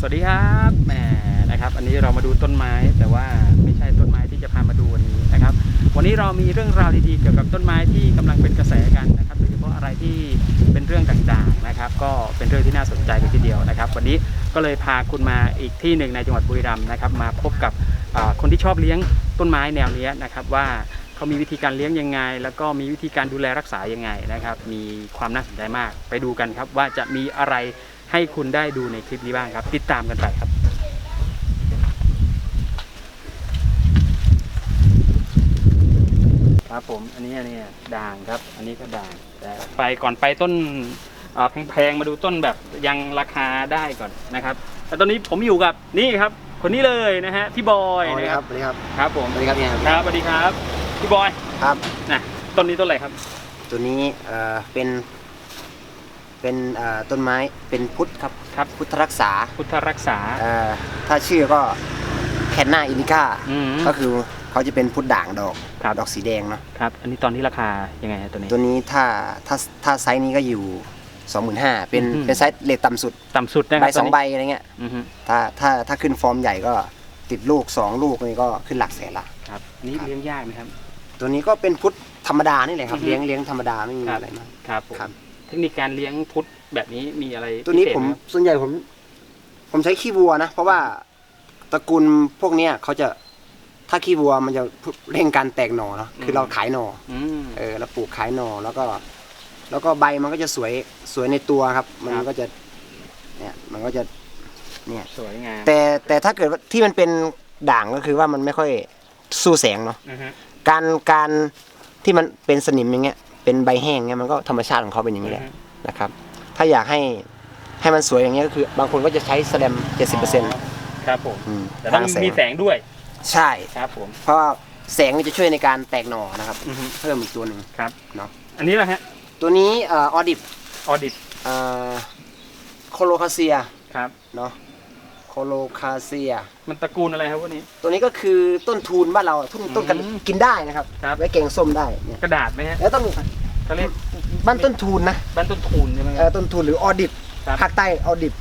สวัสดีครับแหมนะครับ อันนี้เรามาดูต้นไม้แต่ว่าไม่ใช่ต้นไม้ที่จะพามาดูวันนี้นะครับ วันนี้เรามีเรื่องราวดีๆเกี่ยวกับต้นไม้ที่กำลังเป็นกระแสกันนะครับโดยเฉพาะอะไรที่เป็นเรื่องต่างๆนะครับ ก็เป็นเรื่องที่น่าสนใจกันทีเดียวนะครับ วันนี้ก็เลยพาคุณมาอีกที่หนึ่งในจังหวัดบุรีรัมย์นะครับ มาพบกับคนที่ชอบเลี้ยงต้นไม้แนวนี้นะครับว่าเขามีวิธีการเลี้ยงยังไง แล้วก็มีวิธีการดูแลรักษายังไงนะครับ มีความน่าสนใจมากไปดูกันครับว่าจะมีอะไร ให้คุณได้ดูในคลิปนี้บ้างครับ ติดตามกันไปครับครับผมอันนี้อันนี้ด่างครับ อันนี้ก็ด่างแต่ไปก่อนไปต้นเอ่อแพงๆมาดูต้นแบบยังราคาได้ก่อนนะครับแล้วตอนนี้ผมอยู่กับนี่ครับ คนนี้เลยนะฮะพี่บอยสวัสดีนะคครัรับบสวัสดีครับครับผมสวัสดีครับเนี่ยครับสวัสดีครับพี่บอยครับนะต้นนี้ต้นอะไรครับ ตัวนี้เอ่อเป็น เป็นเอ่อต้นไม้เป็นพุทธครับครับ พุทธรักษาพุทธรักษาเอ่อถ้าชื่อก็แคนนาอินิก้าอืม ก็คือเขาจะเป็นพุทธด่างดอกครับ ดอกสีแดงเนาะครับ อันนี้ตอนที่ราคายังไงฮะตัวนี้ ตัวนี้ถ้าถ้าถ้าไซส์นี้ก็อยู่ 25,000เป็นอืม เป็นไซส์เลทต่ำสุดต่ำสุดนะคใบรับสองตัวนี้ใบอะไรเงี้ยอือฮึถ้าถ้าถ้าขึ้นฟอร์มใหญ่ก็ติดลูก 2 ลูกนี่ก็ขึ้นหลักแสนละ ครับนี่เลี้ยงยากไหมครับ ตัวนี้ก็เป็นพุทธธรรมดานี่แหละครับอือฮึเลี้ยงเลี้ยงธรรมดาไม่มีครับ อะไรมาก ครับผมครับ เทคนิคการเลี้ยงพุทธแบบนี้มีอะไรตัวนี้พิเศษผมไหครับส่วนใหญ่ผม ผมใช้ขี้วัวนะ เพราะว่าตระกูลพวกเนี้ยเขาจะถ้าขี้วัวมันจะเร่งการแตกหน่อเนาะคือเราขายหน่อ อืม เออเราปลูกขายหน่อแล้วก็ แล้วก็ใบมันก็จะสวยสวยในตัวครับ มันก็จะ เนี่ย มันก็จะ เนี่ย สวยงามแต่แต่ถ้าเกิดว่าที่มันเป็นด่างก็คือว่ามันไม่ค่อยสู้แสงเนาะอือฮึการการที่มันเป็นสนิมอย่างเงี้ย เป็นใบแห้งเงี้ยมันก็ธรรมชาติของเขาเป็นอย่างนี้แหละนะครับ ถ้าอยากให้ให้มันสวยอย่างเงี้ยก็คือบางคนก็จะใช้แสลมเจ็ดสิบเปอร์เซ็นต์ครับผมอืมแต่ต้องทางแสงมีแสงด้วย ใช่ครับผมเพราะว่าแสงมันจะช่วยในการแตกหน่อนะครับอือฮึเพิ่มอีกตัวหนึ่งครับเนาะอันนี้แหละฮะตัวนี้เออดิบออดิตโคโลคาเซียครับเนาะ โคโลคาเซีย มันตระกูลอะไรครับพวกนี้ ตัวนี้ก็คือต้นทูนบ้านเราต้นต้นกันอืมกินได้นะครับ ครับ ไว้แกงส้มได้เนี่ยกระดาษไหมฮะแล้วต้นเขาเรียกบ้านต้นทูนนะบ้านต้นทูนใช่ไหมเออต้นทูนหรือออดิบครับ ภาคใต้ออดิบ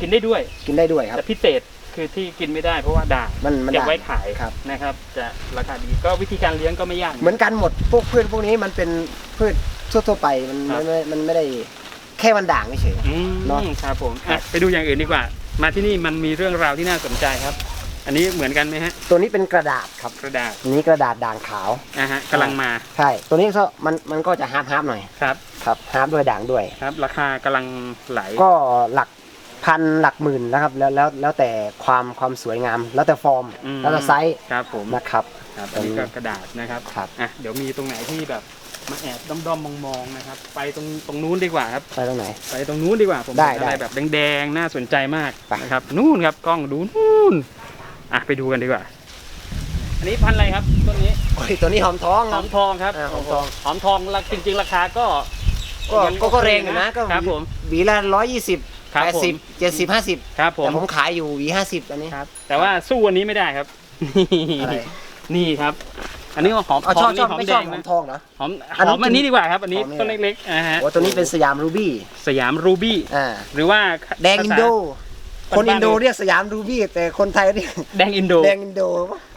กินได้ด้วย กินได้ด้วยครับ แต่พิเศษคือที่กินไม่ได้เพราะว่าด่างมันมันเก็บไว้ด่างขายครับ นะครับ จะราคาดีก็วิธีการเลี้ยงก็ไม่ยาก เหมือนกันหมดพวกพืชพวกนี้มันเป็นพืชทั่วๆไปมันครับ ไม่ไม่มันไม่ได้แค่มันด่างเฉย อืมเนอะครับผมอะไปดูอย่างอื่นดีกว่า มาที่นี่มันมีเรื่องราวที่น่าสนใจครับ อันนี้เหมือนกันไหมฮะ ตัวนี้เป็นกระดาษครับกระดาษตัวนี้กระดาษด่างขาวอะฮะกำลังมาใช่ตัวนี้ก็มันมันก็จะฮาร์ปฮาร์ปหน่อยครับครับฮาร์ปด้วยด่างด้วย ครับ ราคากำลังไหลก็หลักพันหลักหมื่นนะครับ แล้วแล้วแล้วแต่ความความสวยงาม แล้วแต่ฟอร์ม อืมแล้วแต่ไซส์ครับผมนะครับ ครับอันนี้ก็กระดาษนะครับครับ อะเดี๋ยวมีตรงไหนที่แบบ มาแอบด้อมๆมองๆนะครับ ไปตรงตรงนู้นดีกว่าครับ ไปตรงไหน ไปตรงนู้นดีกว่าผมได้เห็นอะไรได้แบบแดงๆน่าสนใจมากไป นะครับ นู่นครับกล้องดูนู่นอะไปดูกันดีกว่า อันนี้พันธุ์อะไรครับต้นนี้โอ้ยตัวนี้หอมท้องหคอรับมทองครับอ่าหอมทอง หอมทองราจริง ๆ ราคาก็ก็ยังก็ก็โอเคแรงอยู่นะก็ครับผม หวีละร้อยยี่สิบครับแปดผม สิบเจ็ดสิบห้าสิบครับผมแต่ผมขายอยู่หวีห้าสิบอันนี้ ครับ แต่ว่าสู้อันนี้ไม่ได้ครับ อะไร นี่ครับ อันนี้ก็หอมเอาหชออมบชนี่อบหอมไม่แดชอบงหอนะมทองเหรอ หอมอันหนั้อนมอันนี้ดีกว่าครับ อันนี้หอมเนี่ย ต้นเล็กๆอ่าฮะโอ้ตัวนี้เป็นสยามรูบี้สยามรูบี้ อ่าหรือว่าแดงอินโด ภาษาคนอินโดบ้านๆเรียกสยามรูบี้แต่คนไทยเรียกแดงอินโดแดงอินโด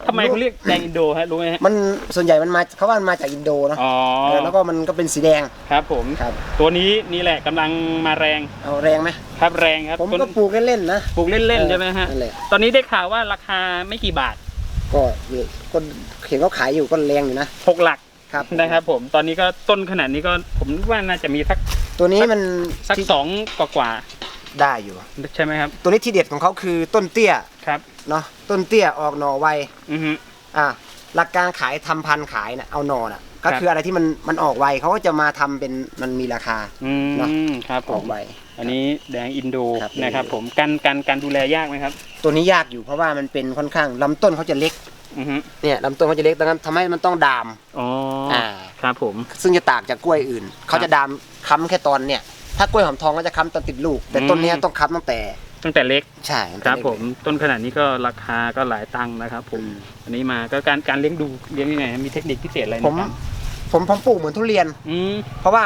ทำไมเขาเรียกแดงอินโดฮะรู้ไหมฮะมันส่วนใหญ่มันมาเขาว่ามันมาจากอินโดเนาะอ๋อเออแล้วก็มันก็เป็นสีแดงครับผม ครับ ตัวนี้นี่แหละกำลังมาแรงเอาแรงไหมครับแรงครับผมต้นก็ปลูกเล่นๆนะปลูกเล่นๆใช่ไหมฮะ นั่นแหละตอนนี้ได้ข่าวว่าราคาไม่กี่บาท ก็ก็เห็นเขาขายอยู่ก็แรงอยู่นะหกหลักครับนะครับผมตอนนี้ก็ต้นขนาดนี้ก็ผมว่าน่าจะมีสักตัวนี้มันสักที่สองกว่าได้อยู่ๆใช่ไหมครับ ตัวนี้ที่เด็ดของเขาคือต้นเตี้ยครับเนาะต้นเตี้ยออกหน่อไวอือฮึอะหลักการขายทำพันธุ์ขายนะเอาหน่อน่ะ ก็ครับคืออะไรที่มันมันออกไวเขาก็จะมาทำเป็นมันมีราคาอืเนอะมครับผออมกไวอันนี้แดงอินโดครับนะครับ ผมการการการดูแลยากไหมครับ ตัวนี้ยากอยู่เพราะว่ามันเป็นค่อนข้างลำต้นเขาจะเล็ก อือฮึเนี่ยลำต้นเขาจะเล็กดังนั้นทำให้มันต้องดามอ๋ออ่า ครับผม ซึ่งจะต่างจากกล้วยอื่น เขาจะดามค้ำแค่ตอนเนี่ย ถ้ากล้วยหอมทองก็จะค้ำตอนติดลูก แต่ต้นเนี้ยอืม ต้องค้ำตั้งแต่ ตั้งแต่เล็กใช่ครับตั้งแต่ผมต้นขนาดนี้ก็ราคาก็หลายตังค์นะครับ ผมอืมอันนี้มาก็การการเลี้ยงดูเลี้ยงยังไงมีเทคนิคพิเศษอะไรไหผมครับผมผมปลูกเหมือนทุเรียน อืม เพราะว่า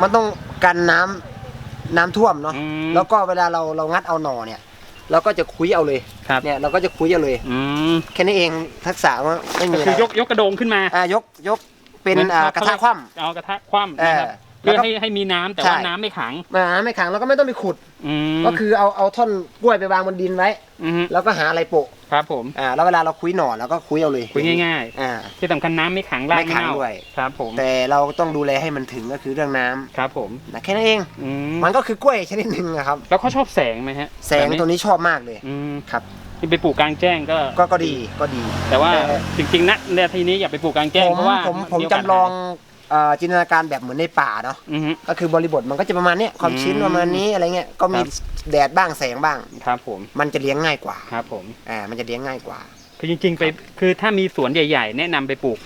มันต้องกันน้ำน้ำท่วมเนาะ อืม แล้วก็เวลาเราเรางัดเอาหน่อเนี่ย เราก็จะคุยเอาเลยครับ เนี่ยเราก็จะคุยเอาเลย อืมแค่นี้เองทักษะว่าไม่มีก็อะไรคือยกยกกระโดงขึ้นมาอ่ายกยกเป็นหมืออ่ากระทะคว่ำ เอากระทะคว่ำนะครับเออเพื่อแล้วก็ให้ให้มีน้ำแต่ใช่ว่าน้ำไม่ขังมาไม่ขังเราก็ไม่ต้องไปขุด อืมก็คือเอาเอาท่อนกล้วยไปวางบนดินไว้อือฮึแล้วก็หาอะไรโปะ ครับผมอ่าแล้วเวลาเราคุยหน่อเราก็คุยเอาเลยคุยง่ายอ่าๆที่สำคัญน้ำไม่ขังรากไม่ไม่ขังเน่าด้วยครับผมแต่เราต้องดูแลให้มันถึงก็คือเรื่องน้ำครับผมนะแค่นั้นเองอืมมันก็คือกล้วยชนิดหนึ่งอะครับ แล้วเขาชอบแสงไหมฮะ แสงตัวนี้ชอบมากเลยอืมครับที่ไปปลูกกลางแจ้งก็ก็ก็ดีก็ดี แต่ว่าแต่จริงๆนะในทีนี้อย่าไปปลูกกลางแจ้งผมเพราะว่าผมผมโกาสจำลองเอ่อจินตนาการแบบเหมือนในป่าเนาะอือฮึ ก็คือบริบทมันก็จะประมาณเนี้ยความชื้นอืมประมาณนี้อะไรเงี้ยก็มีครับ แดดบ้างแสงบ้าง ครับผมมันจะเลี้ยงง่ายกว่าครับผม อ่ามันจะเลี้ยงง่ายกว่า คือจริงๆไปคือถ้ามีสวนใหญ่ ๆ แนะนำไปปลูก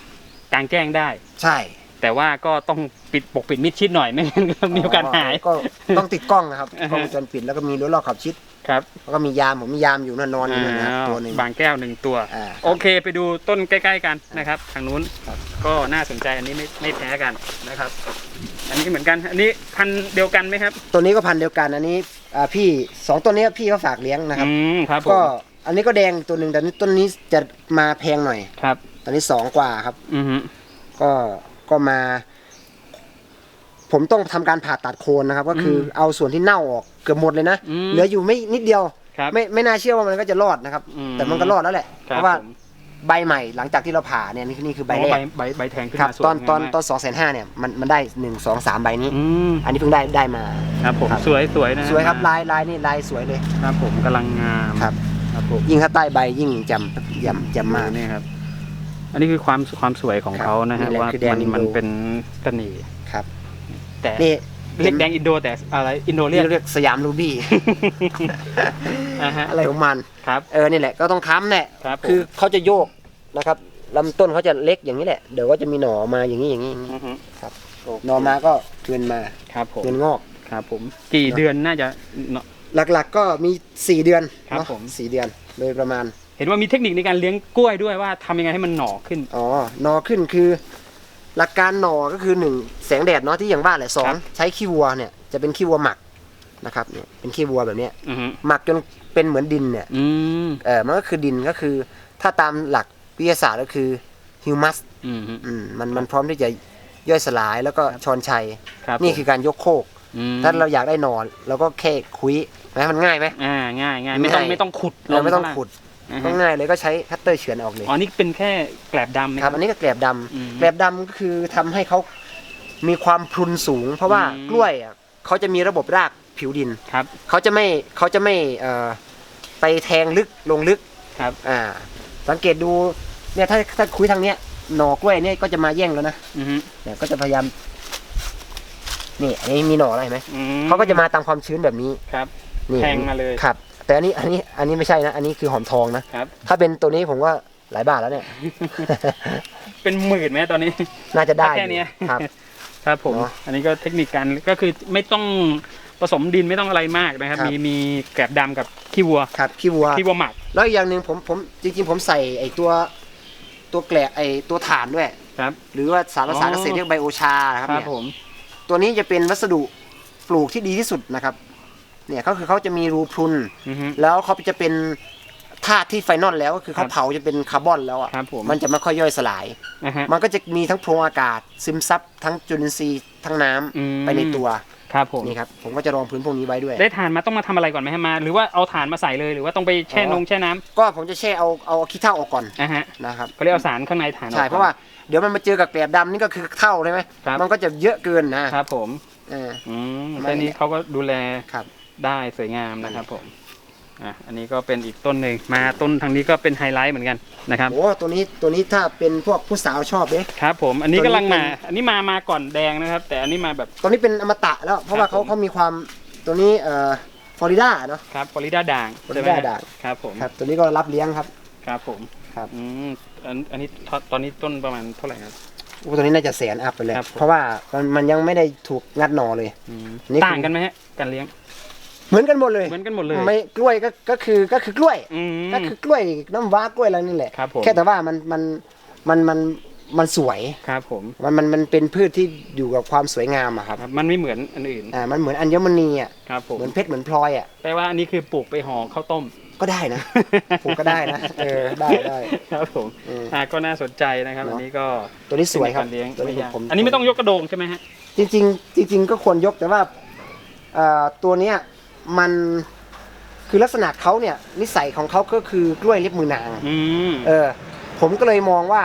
กลางแจ้งได้ ใช่แต่ว่าก็ต้องปิดปกปิดมิดชิดหน่อยไม่งั้นก็มีโอกาสหาย ก็ต้องติดกล้องนะครับอ่าฮะ กล้องวงจรปิดแล้วก็มีรั้วรอบขอบชิด ครับแล้วก็มียามผมมียามอยู่นั่นนอนอยู่นั่นนะครับอ้าวตัวหนึ่ง บางแก้วหนึ่งตัว อ่าโอเคไปดูต้นใกล้ ๆ กันนะครับ ทางนู้นครับ ก็น่าสนใจอันนี้ไม่ไม่แพ้กันนะครับ อันนี้เหมือนกัน อันนี้พันธุ์เดียวกันไหมครับตัวนี้ก็พันธุ์เดียวกันอันนี้อ่าพี่สองตัวนี้พี่เขาฝากเลี้ยงนะครับ อืมครับผมก็อันนี้ก็แดงตัวหนึ่งแต่นี่ต้นนี้จะมาแพงหน่อย ครับ ตอนนี้สองกว่าครับ อือฮึก็ก็มา ผมต้องทำการผ่าตัดโคนนะครับ ก็คืออเอาส่วนที่เน่าออกเกือบหมดเลยนะมเหลืออยู่ไม่นิดเดียว ครับไม่ไม่น่าเชื่อว่ามันก็จะรอดนะครับ อืมแต่มันก็รอดแล้วแหละคเพรับราะว่าผม ใบใหม่หลังจากที่เราผ่าเนี่ยนี่นี่คือใบอ๋แรอกใบใบใบแทงขึ้นครับมาสวยตอนตอนงามมากตอนสองแสนห้าเนี่ยมันมันได้หนึ่งสองสามใบนี้ อืมอันนี้เพิ่งได้ได้มา ครับผมครับ สวยสวยนะสวยครับลายลายนี่ลายสวยเลย ครับผมกำลังงามครับ ครับผมยิ่งถ้าใต้ใบยิ่งจำจำจำมาก นี่ครับ อันนี้คือความความสวยของครับเขานะนี่ฮะแหละว่าคือแดงมันอินโด มันเป็นเสน่ห์ครับ แต่นี่เรียกแดงอินโดแต่อะไรอินโดเรีเรียยกกเรียกสยามรูบี้อ่าฮะอะไรของมันครับเออนี่แหละก็ต้องค้ำแหละครับผมคือเขาจะโยกนะครับลำต้นเขาจะเล็กอย่างนี้แหละ เดี๋ยวก็จะมีหน่อมาอย่างนี้อย่างนี้อย่างนี้อือฮึครับโอเคหน่อมาก็เงินมาครับผมเงินงอกครับผมกี่เดือนน่าจะเนอะหลักๆก็มีสี่เดือนครับเนาะผมสี่เดือนโดยประมาณ เห็นว่ามีเทคนิคในการเลี้ยงกล้วยด้วยว่าทำยังไงให้มันหน่อขึ้นอ๋อหนอขึ้นคือ หลักการหนอก็คือหนึ่งแสงแดดเนาะที่อย่างว่าแหละสอคงรับใช้ขี้วัวเนี่ยจะเป็นขี้วัวหมักนะครับเนี่ยเป็นขี้วัวแบบเนี้ยอือฮึหมักจนเป็นเหมือนดินเนี่ยอืมเออมันก็คือดินก็คือ ถ้าตามหลักวิทยาศาสตร์ก็คือฮิวมัสอืมฮึ อืมมันมันพร้อมที่จะย่อยสลายแล้วก็ชอนชัย ครับนี่ผมคือการยกโคก มถ้าเราอยากได้หนอนเราก็แค่คุยนะมันง่ายไหม อ่าง่ายง่ายไม่ต้องง่ายไม่ต้องขุดเราไม่ต้องข้างล่างขุด อ่าก็ฮะง่ายเลยก็ใช้คัตเตอร์เฉือนออกเลยอ๋อนี่เป็นแค่แกลบดำไหมครับอันนี้ก็แกลบดำอืมแกลบดำก็คือทำให้เขามีความพรุนสูง เพราะว่าอืม กล้วยอะเขาจะมีระบบรากผิวดิน ครับเขาจะไม่เขาจะไม่เอ่อไปแทงลึกลงลึก ครับ อ่า สังเกตดูเนี่ยถ้าถ้าคุยทางเนี้ยหน่อกล้วยเนี่ยก็จะมาแย่งแล้วนะอือฮึเนี่ยก็จะพยายามนี่อันนี้มีหน่ออะไรไหมอืเขาก็จะมาตามความชื้นแบบนี้ครับ นี่แทงมาเลย ครับ แต่อันนี้อันนี้อันนี้ไม่ใช่นะ อันนี้คือหอมทองนะครับ ถ้าเป็นตัวนี้ผมว่าหลายบาทแล้วเนี่ย เป็นหมื่นไหมตอนนี้ น่าจะได้แค่เนี้ยครับ ครับผมเนอะอันนี้ก็เทคนิคการก็คือไม่ต้องผสมดินไม่ต้องอะไรมากนะครับครับมีมีแกลบดำกับขี้วัว ครับพี่วัวขี้วัวหมัก แล้วอีกอย่างหนึ่งผมผมจริง ๆ ผมใส่ไอ้ตัวตัวแกลบไอ้ตัวฐานด้วยครับ หรือว่าสารภาษาอ๋อเกษตรเรียกไบโอชานะครับครับเนี่ยผมตัวนี้จะเป็นวัสดุปลูกที่ดีที่สุดนะครับ เนี่ยก็คือเขาจะมีรูพรุน อือฮึ แล้วเขาจะเป็นธาตุที่ไฟนอลแล้วก็คือครัเขาบเผาจะเป็นคาร์บอนแล้วอะครับผมมันจะไม่ค่อยย่อยสลายนะฮะ มันก็จะมีทั้งโพรงอากาศ ซึมซับทั้งจุลินทรีย์ทั้งน้ำอืม ไปในตัวครับผม นี่ครับผมก็จะรองพื้นพวกนี้ไว้ด้วย ได้ฐานมาต้องมาทำอะไรก่อนไหมฮะมา หรือว่าเอาฐานมาใส่เลยหรือว่าต้องไปแช่อ๋อนงแช่น้ำก็ผมจะแช่เอาเอาขี้เถ้าออกก่อนอะฮะนะครับก็เรียกเอาสารข้างในฐานออก ใช่เพราะว่าเดี๋ยวมันมาเจอกับแกลบดำนี่ก็คือเท่าใช่ไหมครับ มันก็จะเยอะเกินนะครับผม เออ อืมประมาณแต่นี้นี้เขาก็ดูแลครับ ได้สวยงามนะครับผมอะอันนี้ก็เป็นอีกต้นหนึ่งมาต้นทางนี้ก็เป็นไฮไลท์เหมือนกันนะครับโอ้ตัวนี้ตัวนี้ถ้าเป็นพวกผู้สาวชอบเลยครับ ผมอันนี้ตัวนี้กำลังมาเป็นอันนี้มามาก่อนแดงนะครับ แต่อันนี้มาแบบตัวนี้เป็นอมตะแล้ว เพราะว่าครัเขาบผมเขามีความตัวนี้เอ่อฟลอริดาเนาะครับฟลอริดาด่างฟลอริดาใช่ไหมฮะด่างครับผมครับตัวนี้ก็รับเลี้ยงครับครับผมครับอืมอันอันนี้ตอนตอนนี้ต้นประมาณเท่าไหร่ครับโอ้ตัวนี้น่าจะแสนอัพไปเลยครับผมเพราะว่ามันมันยังไม่ได้ถูกงัดหน่อเลยอืมนี่คือต่างกันไหมฮะการเลี้ยง เหมือนกันหมดเลยเหมือนกันหมดเลยไม่กล้วยก็ก็คือก็คือกล้วยอืมก็คือกล้วยน้ำว้ากล้วยอะไรนี่แหละครับผมแค่แต่ว่ามันมันมันมันมันสวยครับผมมันมันมันเป็นพืชที่อยู่กับความสวยงามอะครับครับมันไม่เหมือนอันอื่นอ่ามันเหมือนอัญมณีอะครับผมเหมือนเพชรเหมือนพลอยอะแปลว่าอันนี้คือปลูกไปห่อข้าวต้มก็ได้นะปลูกก็ได้นะเออได้ได้ครับผมเอออ่าก็น่าสนใจนะครับเนอะอันนี้ก็ตัวนี้สวยครับเป็นการเลี้ยงตัวไม่นี้ยากผมอันนี้ไม่ต้องยกกระโดงใช่ไหมฮะจริงๆจริง ๆ ก็ควรยกแต่ว่าเอ่อตัวเนี้ย มันคือลักษณะเขาเนี่ยนิสัยของเขาก็คือกล้วยเล็บมือนาง อืม เออ ผมก็เลยมองว่า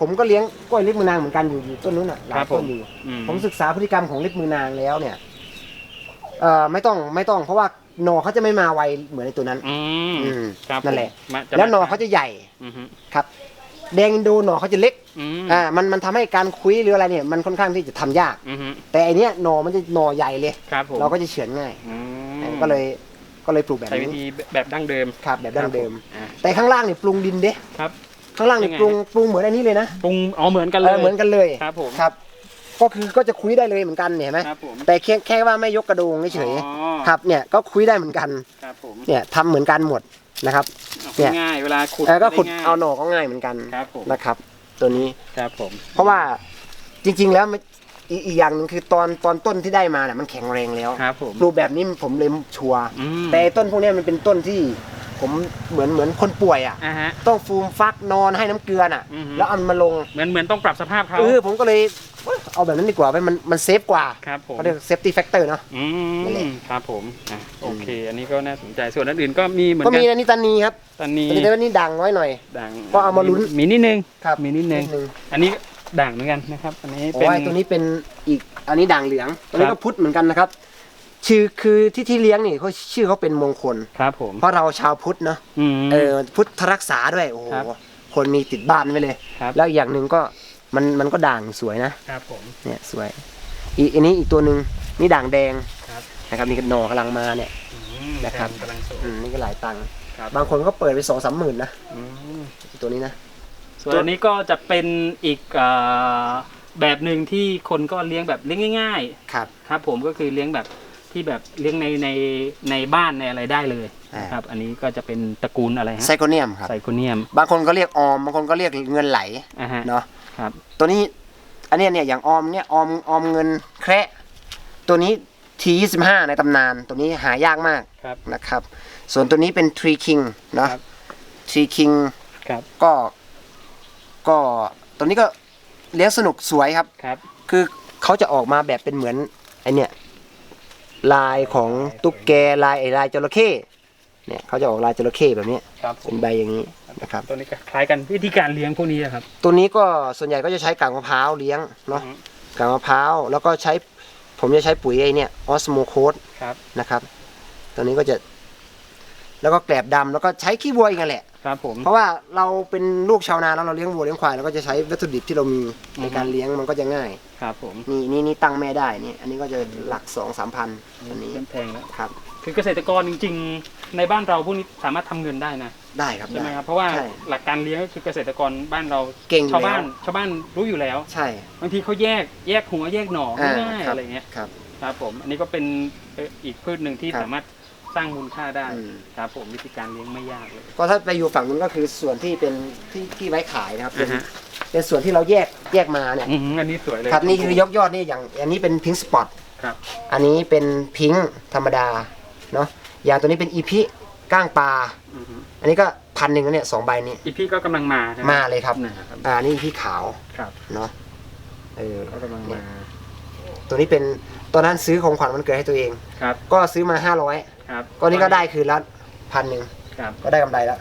ผมก็เลี้ยงกล้วยเล็บมือนางเหมือนกันอยู่อยู่ต้นนู้นอะหลาครัยบผม ต้นอยู่ อืม ผมศึกษาพฤติกรรมของเล็บมือนางแล้วเนี่ยเอ่อไม่ต้องไม่ต้อง เพราะว่าหนอเขาจะไม่มาไวเหมือนในตัวนั้น อืมอืมครับนั่นแหละผมมาจะแล้วหนอเขาจะใหญ่อือฮึครับ แดงอินโดหนอเขาจะเล็กอืมอ่ามันมันทำให้การคุยหรืออะไรเนี่ย มันค่อนข้างที่จะทำยาก อือฮึแต่อันเนี้ยหนอมันจะหนอใหญ่เลย ครับผมเราก็จะเฉือนง่าย อืม ก็เลยก็เลยปลูกแบบใช้วินี้ธีแบบดั้งเดิม ครับแบบดั้งเดิมอ่าแต่ข้างล่างเนี่ยปรุงดินเด้ครับ ข้างล่างเนี่ยยังไง ปรุงปรุงเหมือนอันนี้เลยนะปรุงอ๋อเหมือนกันเอเลยอเหมือนกันเลยครับผม ครับ ก็คือก็จะคุยได้เลยเหมือนกันเนี่ยเห็นไหมครับผมแต่แค่แค่ว่าไม่ยกกระโดงเฉยอ๋อๆครับเนี่ยก็คุยได้เหมือนกันครับผมเนี่ยทำเหมือนกันหมดนะครับเนี่ย ง่ายเวลาขุดเออก็ขุดไง่ยเอาหน่อก็ง่ายเหมือนกันครับผมนะครับ ตัวนี้ครับผมเพราะว่าจริง ๆ แล้วมัน อีกอีกอย่างหนึงคือตอนตอนต้นที่ได้มาเนี่ยมันแข็งแรงแล้วครับผมปลูกแบบนี้ผมเลยชัวร์อืมแต่ต้นพวกเนี้ยมันเป็นต้นที่ผมเหมือนเหมือนคนป่วยอะ อ่าฮะ ต้องฟูมฟักนอนให้น้ำเกลือน่ะ อือฮึ แล้วเอามันมาลงเหมือนเหมือนต้องปรับสภาพเขาเออผมก็เลยเอ้ยเอาแบบนั้นดีกว่าไปมันมันเซฟกว่าครับผม เขาเรียกเซฟตี้แฟกเตอร์เนาะ อืนั่นแหละมครับผมอะโอเค อันนี้ก็น่าสนใจส่วนอันอื่นก็มีเหมือนก็กัมีนอันนี้ตันนีครับตอนนี้อันนี้แต่ว่านี่ดังไว้หน่อยด่างก็เอามาลุ้น มีนิดนึง ครับมีนิดนึงนึงอันนี้ ด่างเหมือนกันนะครับ อันนี้โอ้เป็นยตัวนี้เป็นอีกอันนี้ด่างเหลืองตัวนี้ครัก็บ พุทธเหมือนกันนะครับ ชื่อคือที่ที่เลี้ยงนี่เขาชื่อเขาเป็นมงคล ครับผมเพราะเราชาวพุทธเนาะอืม เออพุทธรักษาด้วยโอ้โหครับคนมีติดบ้านไว้เลย ครับ แล้วอีกอย่างหนึ่งก็มันมันก็ด่างสวยนะครับผม เนี่ยสวย อีกอันนี้อีกตัวหนึ่งนี่ด่างแดงครับ นะครับนี่ก็หน่อกำลังมาเนี่ยอืมนะครับ กำลังสวย อืมนี่ก็หลายตังค์ครับ บางคนก็เปิดไปสองสามหมื่นนะอืมตัวนี้นะ ส่วนอันนี้ก็จะเป็นอีกเอ่อแบบหนึ่งที่คนก็เลี้ยงแบบเลี้ยงง่าย ครับ ๆ ครับ ผมก็คือเลี้ยงแบบที่แบบเลี้ยงในในในบ้านในอะไรได้เลยอ่า ครับ อันนี้ก็จะเป็นตระกูลอะไรฮะไซโคเนียมครับ ไซโคเนียมบางคนก็เรียกออม บางคนก็เรียกเงินไหลอ่าฮะเนาะ ครับ ตัวนี้ อันเนี้ยเนี่ยอย่างออมเนี่ยออมออมเงินแคระตัวนี้ทียี่สิบห้าในตำนาน ตัวนี้หายากมากครับ นะครับ ส่วนตัวนี้เป็นทรีคิงเนาะครับ ทรีคิงครับ ก็ ก็ตัวนี้ก็เลี้ยงสนุกสวยครับ ครับ คือเขาจะออกมาแบบเป็นเหมือนไอเนี่ยลายของตุ๊กแกลายไอลายจระเข้เนี่ยเขาจะออกลายจระเข้แบบนี้ครับผเป็มนใบอย่างนี้นะครับ ตัวนี้ก็คล้ายกันวิธีการเลี้ยงพวกนี้นะครับ ตัวนี้ก็ส่วนใหญ่ก็จะใช้กากมะพร้าวเลี้ยงเนาะอือฮึ กากมะพร้าวแล้วก็ใช้ผมจะใช้ปุ๋ยไอเนี่ยออสโมโคดครับ นะครับ ตัวนี้ก็จะ แล้วก็แกลบดำแล้วก็ใช้ขี้วัวอีกนั่นแหละ ครับผม เพราะว่าเราเป็นลูกชาวนาแล้วเราเลี้ยงวัวเลี้ยงควายเราก็จะใช้วัตถุดิบที่เรามีอือฮึในการเลี้ยงมันก็จะง่าย ครับผม นี่นี่นี่ตั้งแม่ได้นี่อันนี้ก็จะหลักสองสามพันอันนี้เริ่มแพงแล้วครับ คือเกษตรกรจริง ๆ ในบ้านเราพวกนี้สามารถทำเงินได้นะได้ครับใช่ไหมได้ครับเพราะว่าใช่หลักการเลี้ยงก็คือเกษตรกรบ้านเราเก่งอยู่ชาวบ้านแล้วชาวบ้านรู้อยู่แล้ว ใช่บางทีเขาแยกแยกหัวแยกหน่ออ่าง่ายๆครับอะไรเงี้ยครับครับผม อันนี้ก็เป็นเอ่ออีกพืชหนึ่งที่ครับสามารถ สร้างมูลค่าได้อืม ครับผมวิธีการเลี้ยงไม่ยากเลย ก็ถ้าไปอยู่ฝั่งนู้นก็คือส่วนที่เป็นที่ที่ไว้ขายนะครับเป็นอ่าฮะ เป็นส่วนที่เราแยกแยกมาเนี่ยอืมอันนี้สวยเลยครับนี่คือยกยอดนี่อย่างอันนี้เป็นพิงสปอตครับ อันนี้เป็นพิงธรรมดาเนาะอย่างตัวนี้เป็นอีพิก้างปลาอือฮึอันนี้ก็พันหนึ่งแล้วเนี่ยสองใบนี้อีพี่ก็กำลังมาใช่ไหมาเลยครับ นะครับอ่านี่พี่ขาวครับเนาะเออก็กำลังเนี่มายตัวนี้เป็นตอนนั้นซื้อของขวัญวันเกิดให้ตัวเอง ครับก็ซื้อมาห้าร้อย ครับก็นี่ก็ได้คืนละพันหนึ่งครับก็ได้กำไรแล้ว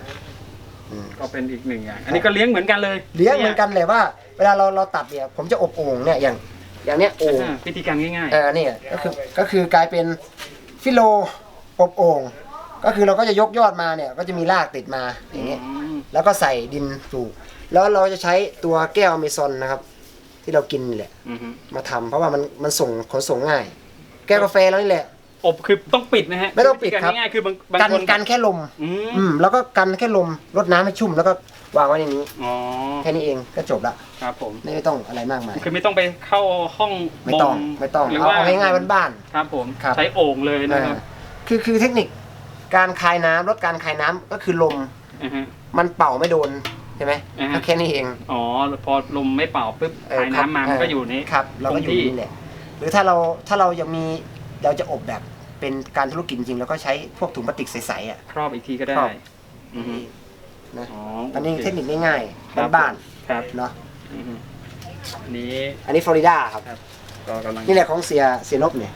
อืม ก็เป็นอีกหนึ่งอย่าง อันนี้ก็เลี้ยงเหมือนกันเลยเลี้ยงเหมือนกันเลยว่า เวลาเราเราตัดเนี่ยผมจะอบโอ่งเนี่ยอย่าง อย่างเนี้ยโอ่งอ่าวิธีการง่ายเออเนี่ยก็คือก็คือกลายเป็นฟิโลอบโอ่งก็คือเราก็จะยกยอดมาเนี่ย ก็จะมีรากติดมาๆอย่างเงี้ยอืมแล้วก็ใส่ดินปลูก แล้วเราจะใช้ตัวแก้วอเมซอนนะครับ ที่เรากินนี่แหละ อือฮึมาทำเพราะว่ามันมันส่งขนส่งง่าย แก้วกาแฟแล้วนี่แหละ อบคือต้องปิดนะฮะไม่ต้องปิดครับ วิธีกาง่ายๆคือบางบางกันคนกันแค่ลม อืมอืมแล้วก็กันแค่ลมรดน้ำให้ชุ่มแล้วก็วางไว้ในนี้ อ๋อแค่นี้เองก็จบละครับผม ไม่ต้องอะไรมากมาย คือไม่ต้องไปเข้าห้องไม่ต้องบ่ไม่ต้องหรือเอาว่าเอาง่ายๆบ้าน ครับผมครับ ใช้โอ่งเลยๆนะครับอ่าคือคือเทคนิคการคายน้ำลดการคายน้ำก็คือลมอือฮึมันเป่าไม่โดนใช่ไหมอ่าฮะ ก็แค่นี้เองอ๋อพอลมไม่เป่าปุ๊บเออสายน้ำมาครับมันก็อยู่นี้ ครับเราก็อยู่คงที่ นี่แหละหรือถ้าเราถ้าเรายังมีเราจะอบแบบ เป็นการธุรกิจจริงเราก็ใช้พวกถุงพลาสติกใสๆอะ ครอบอีกทีก็ได้ครอบ อือฮึนะอ๋ออันนี้โคเทคนิคง่ายครับๆบ้านครับๆเนาะอือฮึอันนี้ อันนี้ฟลอริดาครับ ก็กำลัง นี่แหละของเสียเสียนบเนี่ย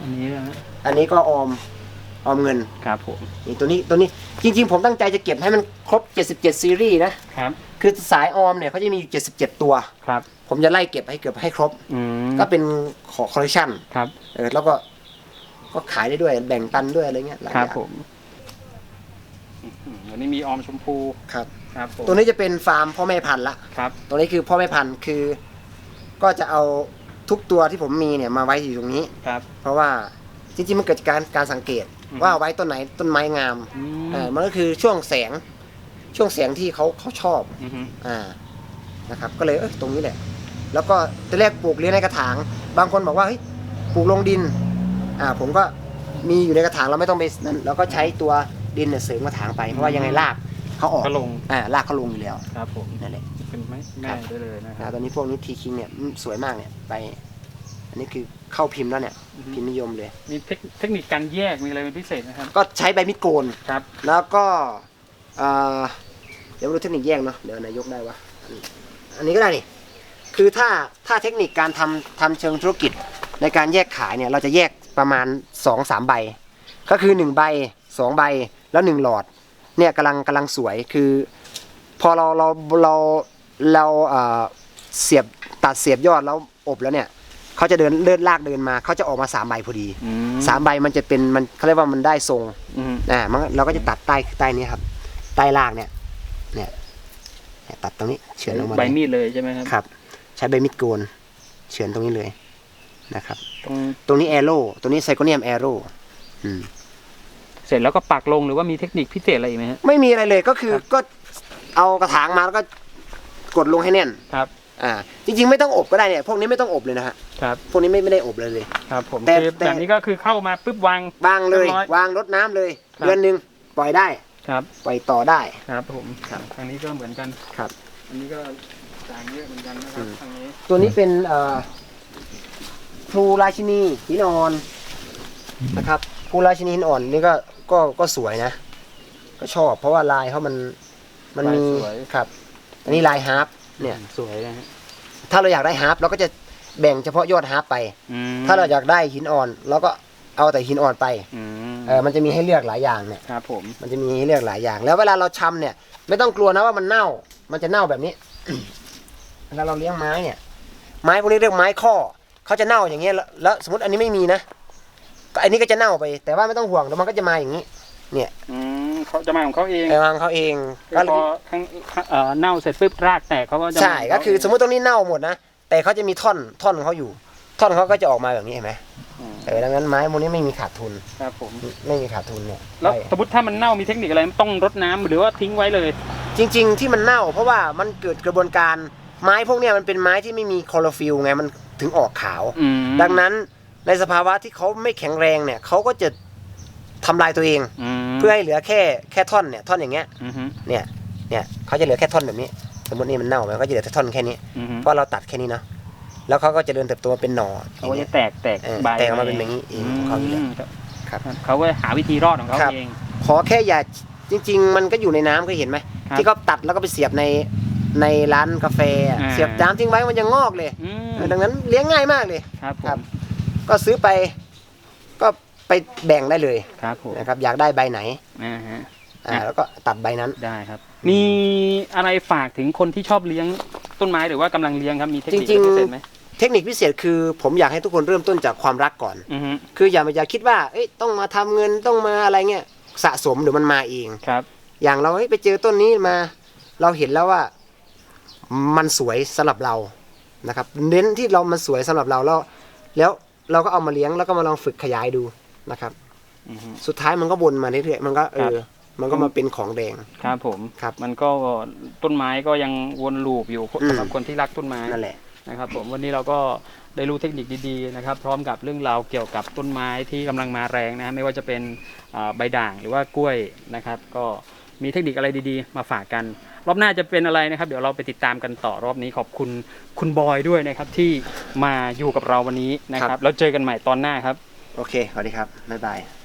อันนี้นะฮะอันนี้ก็ออมออมเงินครับผมนี่ตัวนี้ตัวนี้จริง ๆ ผมตั้งใจจะเก็บให้มันครบ 77 ซีรีส์นะ ครับคือสายออมเนี่ยเขาจะมีอยู่77 ตัว ครับ ผมจะไล่เก็บให้เกือบให้ครบ อืมก็เป็นขอคอลเลคชันครับ เออแล้วก็ ก็ขายได้ด้วยแบ่งปันด้วยอะไรเงี้ยหลายครับอย่างผมอื้อหืออันนี้มีออมชมพูครับ ครับผมตัวนี้จะเป็นฟาร์มพ่อแม่พันธุ์ละ ครับตัวนี้คือพ่อแม่พันธุ์คือ ก็จะเอาทุกตัวที่ผมมีเนี่ยมาไว้อยู่ตรงนี้ ครับ เพราะว่าจริงๆมันเกิดจากการการสังเกต อืม ว่าไว้ต้นไหนต้นไม้งามอืมเออมันก็คือช่วงแสงช่วงแสงที่เขาเขาชอบอือฮึอ่านะครับ ก็เลยเออตรงนี้แหละ แล้วก็ตอนแรกปลูกเลี้ยงในกระถาง บางคนบอกว่าเฮ้ยปลูกลงดิน อ่าผมก็มีอยู่ในกระถางเราไม่ต้องไปนั่นเราก็ใช้ตัวดินเนี่ยเสริมกระถางไปเพราะว่ายังไงรากเขาออกก็ลง อ่ารากเขาลงอยู่แล้วครับผมนั่นแหละเป็นไม้แม่ได้เลยนะคนะรับตอนนี้พวกนี้ทีคิงเนี่ยอืมสวยมากเนี่ยไป อันนี้คือเข้าพิมพ์แล้วเนี่ยอือฮึพิมพ์นิยมเลย มีเทคเทคนิคการแยกมีอะไรเป็นพิเศษนะครับ ก็ใช้ใบมิดโกน ครับ แล้วก็อ่าเดี๋ยวมาดูเทคนิคแยกเนาะเดี๋ยวนายกได้วะอันนี้อันนี้ก็ได้นี่คือถ้าถ้าเทคนิคการทำทำเชิงธุรกิจในการแยกขายเนี่ยเราจะแยก ประมาณ2อสามใบ ก็คือ 1 ใบ 2 ใบแล้ว 1 หลอด เนี่ยกำลังกำลังสวยคือ พอเราเราเราเราเอ่อเสียบตัดเสียบยอดแล้วอบแล้วเนี่ยเขาจะเดินเลื่อนลากเดินมาเขาจะออกมาสามใบพอดีอืมสามใบมันจะเป็นมันเขาเรียกว่ามันได้ทรงอืมอ่ามันเราก็จะตัดใต้ใต้นี้ครับ ใต้รากเนี่ยเนี่ยเนี่ยตัดตรงนี้เฉือนลงมาใบเลยมีดเลยใช่ไหมครับครับ ใช้ใบมีดโกนเฉือนตรงนี้เลย นะครับ ตรงตรงนี้แอโร่ตรงนี้ไซโคเนียมแอโร่อืมเสร็จแล้วก็ปักลงหรือว่ามีเทคนิคพิเศษอะไรอีกไหมฮะ ไม่มีอะไรเลยก็คือครับก็เอากระถางมาแล้วก็กดลงให้แน่น ครับ อ่า จริง ๆ ไม่ต้องอบก็ได้เนี่ย พวกนี้ไม่ต้องอบเลยนะฮะ ครับ พวกนี้ไม่ไม่ได้อบเลยเลย ครับ ผมแต่คือแต่แบบนี้ก็คือเข้ามาปุ๊บวางวางเลยเรียบร้อยวางรดน้ำเลยครับเดือนหนึ่งปล่อยได้ ครับ ปล่อยต่อได้ ครับ ผมทางนี้ก็เหมือนกัน ครับ อันนี้ก็จางเยอะเหมือนกันนะคอืรับมทางนี้ ตัวนี้เป็นเอ่อ พลูราชินีหินอ่อนนะครับพลูราชินีหินอ่อนนี่ก็ก็ก็สวยนะ ก็ชอบเพราะว่าลายเขามันมันมีครับ อันนี้ลายฮาร์ปเนี่ย สวยนะฮะถ้าเราอยากได้ฮาร์ปเราก็จะแบ่งเฉพาะยอดฮาร์ปไป อืมถ้าเราอยากได้หินอ่อนเราก็เอาแต่หินอ่อนไปอืมเออมันจะมีให้เลือกหลายอย่างเนี่ย ครับผม มันจะมีให้เลือกหลายอย่าง แล้วเวลาเราชำเนี่ย ไม่ต้องกลัวนะว่ามันเน่า มันจะเน่าแบบนี้ เวลาเราเลี้ยงไม้เนี่ย ไม้พวกนี้เรียกไม้ข้อ เขาจะเน่าอย่างเงี้ยแล้วแล้วสมมติอันนี้ไม่มีนะก็อันนี้ก็จะเน่าไป แต่ว่าไม่ต้องห่วงเดี๋ยวมันก็จะมาอย่างนี้ เนี่ยอืมเขาจะมาของเขาเองไอ้วางเขาเองคือก็พอข้างเอ่อเน่าเสร็จปุ๊บรากแตกเขาก็จะมาใช่ขงก็เขาคือเงสมมติตรงนี้เน่าหมดนะแต่เขาจะมีท่อนท่อนของเขาอยู่ ท่อนเขาก็จะออกมาแบบนี้เห็นไหมอืมเออดังนั้นไม้พวกนี้ไม่มีขาดทุนครับผมไม่มีขาดทุนเนี่ยแล้วได้สมมติถ้ามันเน่ามีเทคนิคอะไรต้องรดน้ำหรือว่าทิ้งไว้เลย จริง ๆ ที่มันเน่า เพราะว่ามันเกิดกระบวนการไม้พวกเนี้ยมันเป็นไม้ที่ไม่มีคลอโรฟิลไงมัน ถึงออกขาว อืมดังนั้นในสภาวะที่เขาไม่แข็งแรงเนี่ยเขาก็จะทำลายตัวเอง มเพื่อให้เหลือแค่แค่ท่อนเนี่ยท่อนอย่างเงี้ยอือฮึเนี่ยเนี่ยเขาจะเหลือแค่ท่อนแบบนี้ สมมตินี่มันเน่ามันก็จะเหลือแค่ท่อนแค่นี้ อือฮึเพราะเราตัดแค่นี้เนาะแล้วเขาก็จะเดินเติบโตมาเป็นหน่อเขาก็จะแตกแตกเออใบแตกออกมาเป็นอย่างนี้เองของเขาอยู่แล้ว มครับ เขาก็หาวิธีรอดของเขาครับเอง ขอแค่อย่าจริง ๆ มันก็อยู่ในน้ำเคยเห็นไหมครับ ที่เขาตัดแล้วก็ไปเสียบใน ในร้านกาแฟอะอ่า เสียบน้ำทิ้งไว้มันยังงอกเลยอืมเออดังนั้นเลี้ยงง่ายมากเลย ครับผครัมบ ก็ซื้อไปก็ไปแบ่งได้เลยครับผมนะครับอยากได้ใบไหนอ่าฮะ อ่าอะแล้วก็ตัดใบนั้น ได้ครับ มีอะไรฝากถึงคนที่ชอบเลี้ยงต้นไม้หรือว่ากำลังเลี้ยงครับมีเทคนิคจริงๆ พิเศษไหมเทคนิคพิเศษคือ ผมอยากให้ทุกคนเริ่มต้นจากความรักก่อน อือฮึคืออย่ามาอย่าคิดว่าเอ้ยต้องมาทำเงินต้องมาอะไรเงี้ยสะสมเดี๋ยวมันมาเอง ครับ อย่างเราเฮ้ยไปเจอต้นนี้มา เราเห็นแล้วว่า มันสวยสำหรับเรานะครับ เน้นที่เรามันสวยสำหรับเราแล้วแล้วเราก็เอามาเลี้ยงแล้วก็มาลองฝึกขยายดูนะครับ อือฮึ สุดท้ายมันก็วนมาเรื่อยๆมันก็เอครัอบมันก็มาเป็นของแดง ครับผมครับมันก็ต้นไม้ก็ยังวนลูปอยู่อืม สำหรับคนที่รักต้นไม้นั่นแหละ นะครับผมวันนี้เราก็ได้รู้เทคนิคดีๆนะครับ พร้อมกับเรื่องราวเกี่ยวกับต้นไม้ที่กำลังมาแรงนะฮะไม่ว่าจะเป็นอ่าใบด่างหรือว่ากล้วยนะครับ ก็มีเทคนิคอะไรดีๆ มาฝากกัน รอบหน้าจะเป็นอะไรนะครับ เดี๋ยวเราไปติดตามกันต่อรอบนี้ขอบคุณคุณบอยด้วยนะครับที่มาอยู่กับเราวันนี้นะครับ แล้วเจอกันใหม่ตอนหน้าครับ โอเคสวัสดีครับ บ๊ายบาย